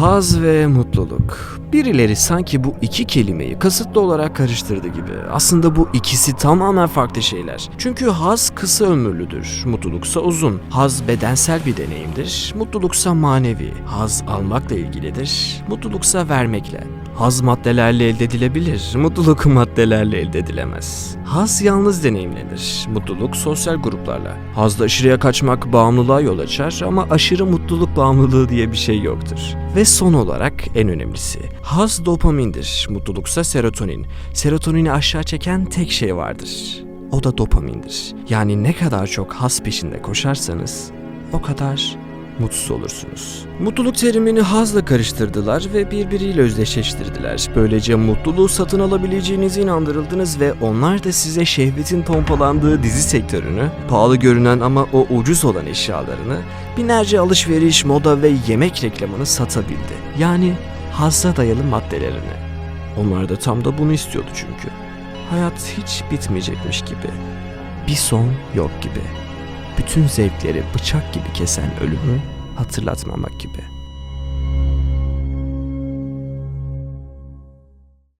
Haz ve mutluluk. Birileri sanki bu iki kelimeyi kasıtlı olarak karıştırdı gibi. Aslında bu ikisi tamamen farklı şeyler. Çünkü haz kısa ömürlüdür, mutluluksa uzun. Haz bedensel bir deneyimdir, mutluluksa manevi. Haz almakla ilgilidir, mutluluksa vermekle. Haz maddelerle elde edilebilir, mutluluk maddelerle elde edilemez. Haz yalnız deneyimlenir, mutluluk sosyal gruplarla. Hazda aşırıya kaçmak bağımlılığa yol açar ama aşırı mutluluk bağımlılığı diye bir şey yoktur. Ve son olarak en önemlisi, haz dopamindir, mutluluksa serotonin. Serotonini aşağı çeken tek şey vardır. O da dopamindir. Yani ne kadar çok haz peşinde koşarsanız o kadar mutsuz olursunuz. Mutluluk terimini hazla karıştırdılar ve birbiriyle özdeşleştirdiler. Böylece mutluluğu satın alabileceğinize inandırıldınız ve onlar da size şehvetin pompalandığı dizi sektörünü, pahalı görünen ama o ucuz olan eşyalarını, binlerce alışveriş, moda ve yemek reklamını satabildi. Yani hazza dayalı maddelerini. Onlar da tam da bunu istiyordu çünkü. Hayat hiç bitmeyecekmiş gibi. Bir son yok gibi bütün zevkleri bıçak gibi kesen ölümü hatırlatmamak gibi.